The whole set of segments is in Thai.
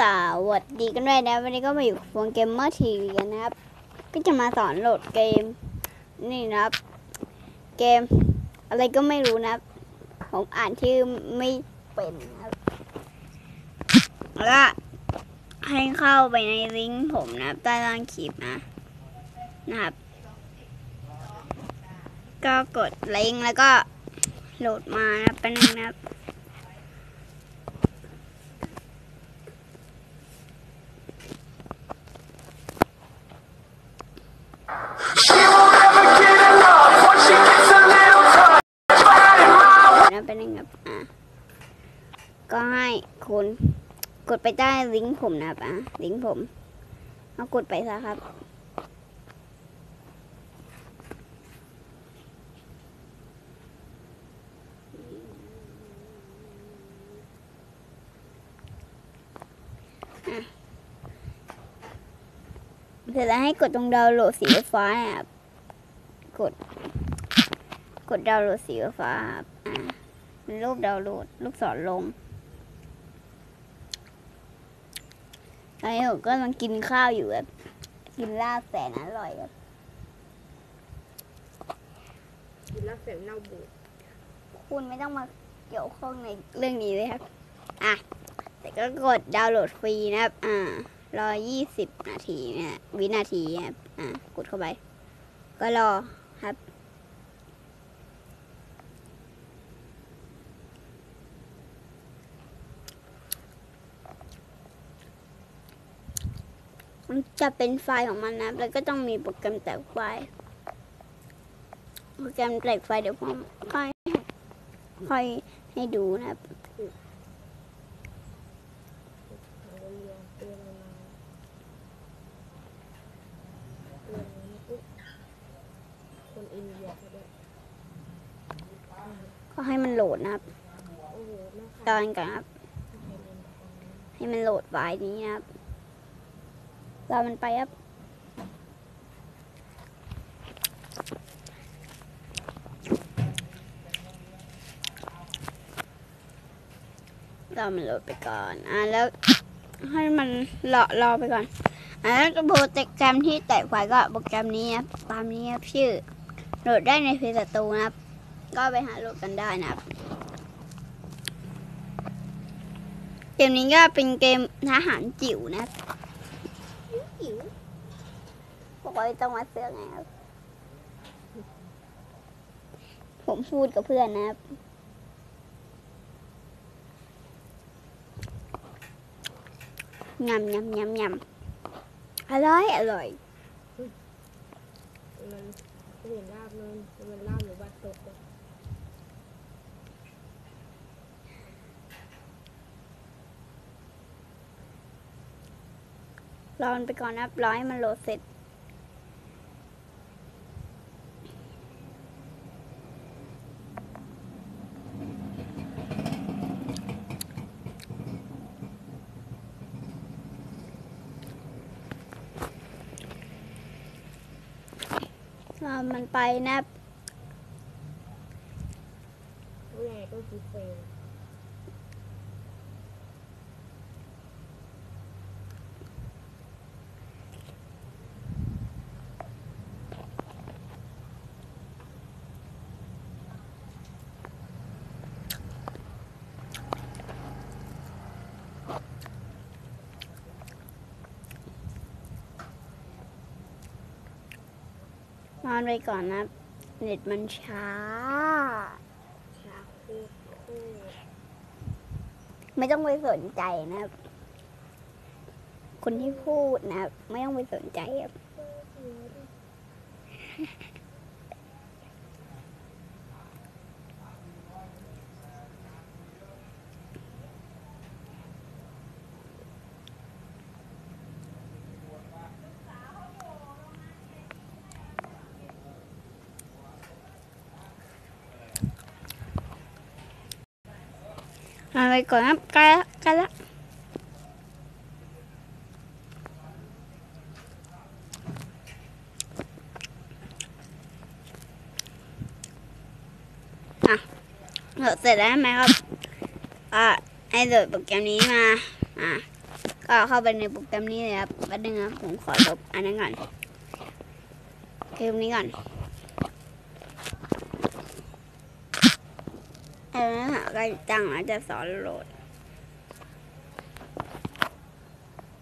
สวัสดีกันด้วยนะ วันนี้ก็มาอยู่กับวงเกมเมอร์ทีวีกันนะครับ ก็จะมาสอนโหลดเกม นี่นะครับ เกม อะไรก็ไม่รู้นะครับ ผมอ่านชื่อไม่เป็นนะครับแล้วให้เข้าไปในลิงก์ผมนะครับใต้ล่างคลิปนะ นะครับ ก็กดลิงก์แล้วก็โหลดมานะครับเป็นงนะครับ ดไปใต้ลิงก์ผมนะครับอะลิงก์ผมเอากดไปซะครับเสร็จแล้วให้กดตรงดาวน์โหลดสีฟ้านะครับกด กดดาวน์โหลดสีฟ้าครับอ่าเป็นรูปดาวน์โหลด ลูกศรลง ตอนนี้ผมก็กำลังกินข้าวอยู่แบบกินลาบแสนอร่อยแบบกินล้วเสียงเน่าบูดคุณไม่ต้องมาเกี่ยวข้องในเรื่องนี้เลยครับ อะ แต่ก็กดดาวน์โหลดฟรีนะครับ อ่ารอยี่สิบนาทีเนี่ยวินาทีครับอ่ากดเข้าไป ก็รอครับ จะเป็นไฟล์ของมันนะ แล้วก็ต้องมีโปรแกรมแตกไฟล์ โปรแกรมแตกไฟล์เดี๋ยวผมค่อยค่อยให้ดูนะครับก็ให้มันโหลดนะครับตอนกันครับ ให้มันโหลดไฟล์นี้นะครับ รอมันไปครับรอมันโหลดไปก่อนอ่าแล้วให้มันรอรอไปก่อนอ่าแล้วก็โปรแกรมที่แตกไฟล์ก็โปรแกรมนี้ครับตามนี้ครับชื่อโหลดได้ในเพจศัตรูนะครับ ก็ไปหาโหลดกันได้นะครับเกมนี้ก็เป็นเกมทหารจิ๋วนะครับจิ๋ว บอกว่าต้องมาเสือกไงครับผมพูดกับเพื่อนนะครับ ยำยำยำยำอร่อย อร่อย มันเห็นลาบมันมันลาบหรือบัตรตกเลยรอมันไปก่อนนะครับรอให้มันโหลดเสร็จ มันไปนะ ผู้ใหญ่ก็คือเฟล นอนไปก่อนนะเน็ตมันช้า ไม่ต้องไปสนใจนะคนที่พูดนะ ไม่ต้องไปสนใจครับ เอาไปก่อนครับใกล้ละใกล้ละอะเสร็จแล้วใช่ไหมครับ อะให้โหลดโปรแกรมนี้มา อะก็เข้าไปในโปรแกรมนี้เลยครับแป๊บนึงครับผมขอลบอันนั้นก่อนเกมนี้ก่อน เออหากล้จังแล้วจะสอนโหลด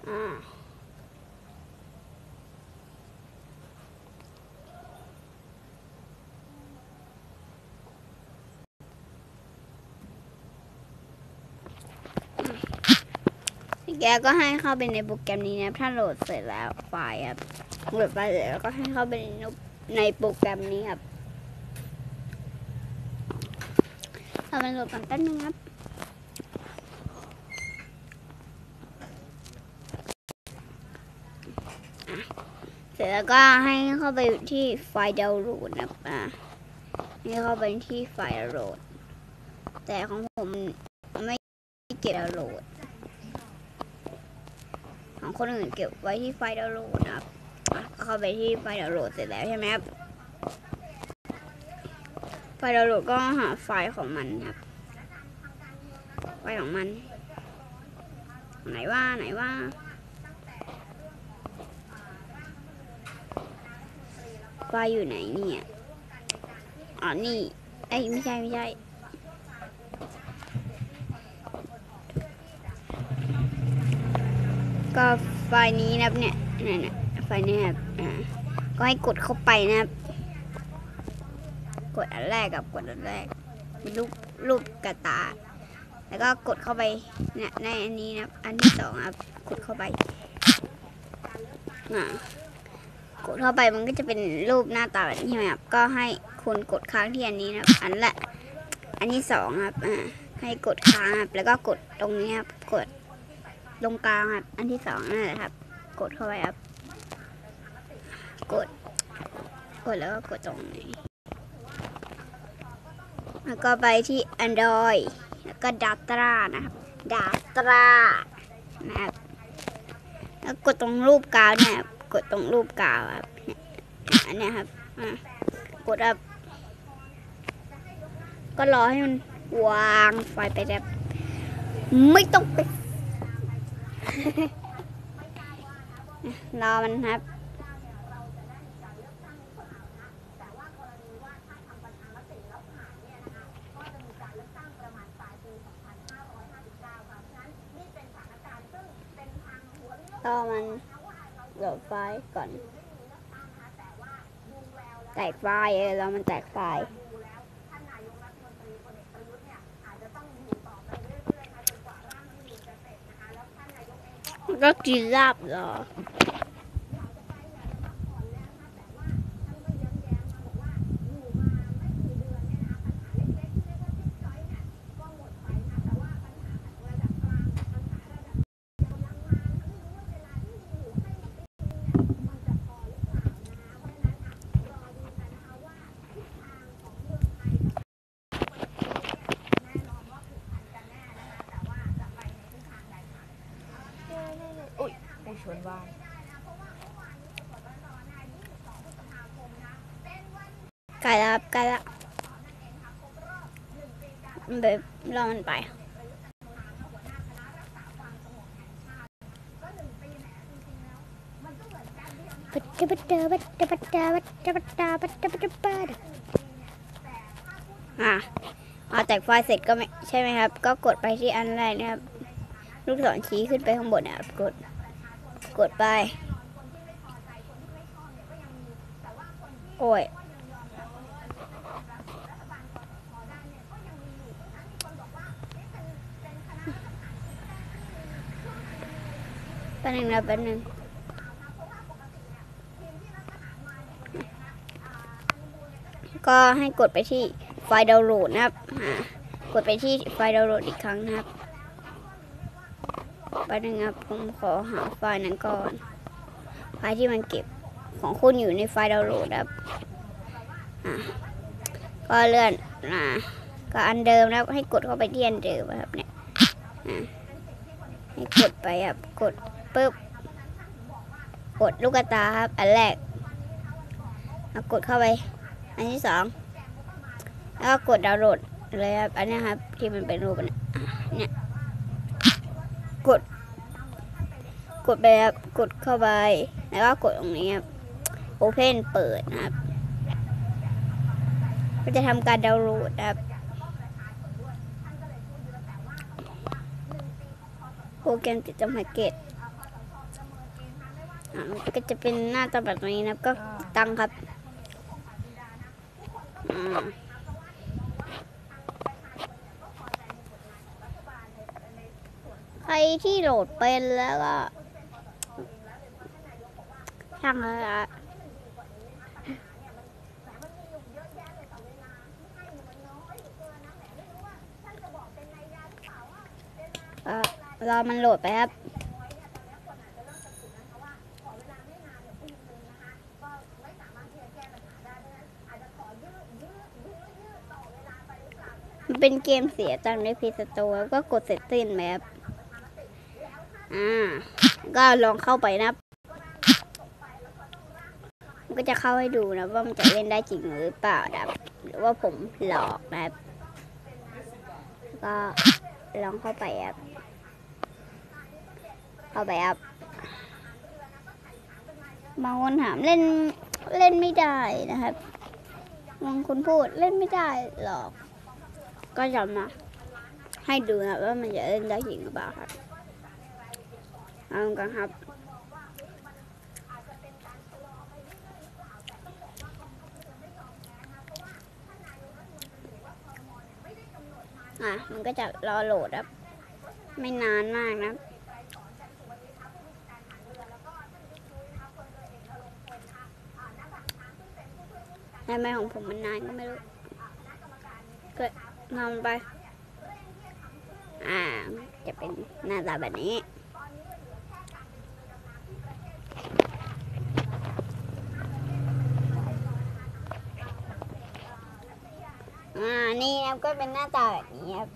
อ่าแกก็ให้เข้าไปในโปรแกรมนี้นะถ้าโหลดเสร็จแล้วไฟล์ครับโหลดไปเสร็จแล้วก็ให้เข้าไปในในโปรแกรมนี้ครับ เอาไปโหลดก่อนแป๊บนึงครับเสร็จแล้วก็ให้เข้าไปที่ไฟล์ดาวน์โหลดนะครับอ่าให้เข้าไปที่ไฟล์ดาวน์โหลด แต่ของผมไม่เก็บดาวน์โหลด ของคนอื่นเก็บไว้ที่ไฟล์ดาวน์โหลดนะครับอะเข้าไปที่ไฟล์ดาวน์โหลดเสร็จแล้วใช่ไหมครับ ไฟล์ดาวน์โหลดก็หาไฟล์ของมันครับ ไฟล์ของมัน ไหนว่าไหนว่า ไฟล์อยู่ไหนเนี่ยอ๋อนี่เอ้ไม่ใช่ไม่ใช่ก็ไฟล์นี้นะครับเนี่ยนี่นไฟล์นี้ครับอ่าก็ให้กดเข้าไปนะครับ ดอันแรกกับกดอันแรกเป็นรูปรูปกระตา แล้วก็กดเข้าไปเนี่ยในอันนี้นะอันที่สองครับกดเข้าไปอ่ากดเข้าไปมันก็จะเป็นรูปหน้าตาแบบนี้ใช่ไหมครับก็ให้คุณกดค้างที่อันนี้นะอันละ อันที่สองครับอ่าให้กดค้างครับแล้วก็กดตรงนี้ครับกดตรงกลางครับอันที่สองนั่นแหละครับ กดเข้าไปครับ กด กดแล้วก็กดตรงนี้ แล้วก็ไปที่ Android แล้วก็ Data นะครับ Data นะครับแล้วกดตรงรูปกาวเนี่ยครับกดตรงรูปกาวครับอันนี้ครับอะกดครับก็รอให้มันวางไฟไปแบบไม่ต้องไปรอมันครับ รอมันโหลดไฟล์ก่อน แตกไฟล์เออรอมันแตกไฟล์ก็กินลาบเหรออุ้ยไปชนบ้าน ไกล แล้วครับไกลแล้วเบบรอมันไปปัดปัดเดปัดปัดเดปัดปัดเดปัดปัดปัดปัดอะพอแตกไฟเสร็จก็ไม่ใช่ไหมครับ ก็กดไปที่อันแรกนะครับ ลูกศรชี้ขึ้นไปข้างบนนะครับ กด กดไป โอ้ย แป๊บนึงนะแป๊บนึงก็ให้กดไปที่ไฟล์ดาวน์โหลดนะครับกดไปที่ไฟล์ดาวน์โหลดอีกครั้งนะครับแป๊บนึงครับผมขอหาไฟล์นั้นก่อน ไฟล์ที่มันเก็บของคุณอยู่ในไฟล์ดาวน์โหลดครับอะก็เลื่อนนะก็อันเดิมนะครับให้กดเข้าไปที่อันเดิมครับเนี่ยอะให้กดไปครับกด ปุ๊บ กดลูกตาครับ อันแรกแล้วกดเข้าไป อันที่สองแล้วก็กดดาวน์โหลดเลยครับ อันนี้ครับ ที่มันเป็นรูปเนี่ย กด กดไปครับ กดเข้าไป แล้วก็กดตรงนี้ครับ Open เปิดนะครับ ก็จะทำการดาวน์โหลดครับโปรแกรมติดจำแพ็กเกจ อ่ามันก็จะเป็นหน้าตาแบบนี้นะครับ ก็ตั้งครับอ่าใครที่โหลดเป็นแล้วก็ช่างเลยละอะรอมันโหลดไปครับ เป็นเกมเสียตังค์ในพีสโตร์ก็กดเสร็จสิ้นไหมครับอ่า ก็ลองเข้าไปนะมันก็จะเข้าให้ดูนะว่ามันจะเล่นได้จริงหรือเปล่านะหรือว่าผมหลอกนะก็ลองเข้าไปครับเข้าไปครับบางคนถามเล่นเล่นไม่ได้นะครับบางคนพูดเล่นไม่ได้หรอก ก็จะมาให้ดูนะว่ามันจะเล่นได้จริงหรือเปล่าครับเอากันครับอะมันก็จะรอโหลดครับ ไม่นานมากนะทำไมของผมมันนานก็ไม่รู้ นอนไป อ่า จะเป็นหน้าตาแบบนี้อ่า นี่ครับก็เป็นหน้าตาแบบนี้ครับ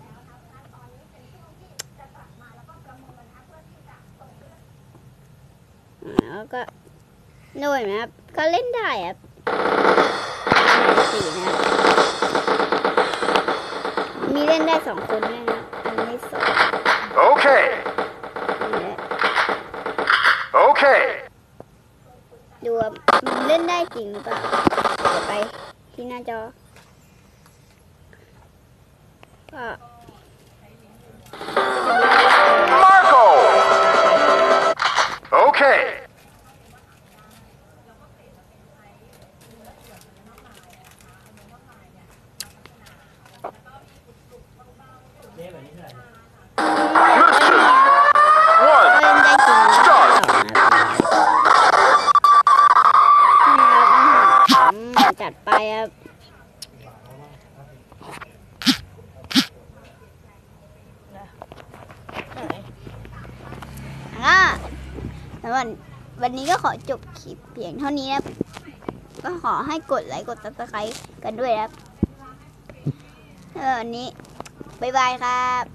แล้วก็ด้วยไหมครับ ก็เล่นได้ครับสี่นะครับ มีเล่นได้สองคนด้วยนะ อันนี้สอง Okay, อันนี้ okay. ดูว่ามันเล่นได้จริงหรือเปล่าเดี๋ยวไปที่หน้าจอก็ Marco! Okay. ก็ ก็ขอจบคลิปเพียงเท่านี้นะครับก็ขอให้กดไลค์กดซับสไครต์กันด้วยนะครับเออวันนี้ บ๊ายบายครับ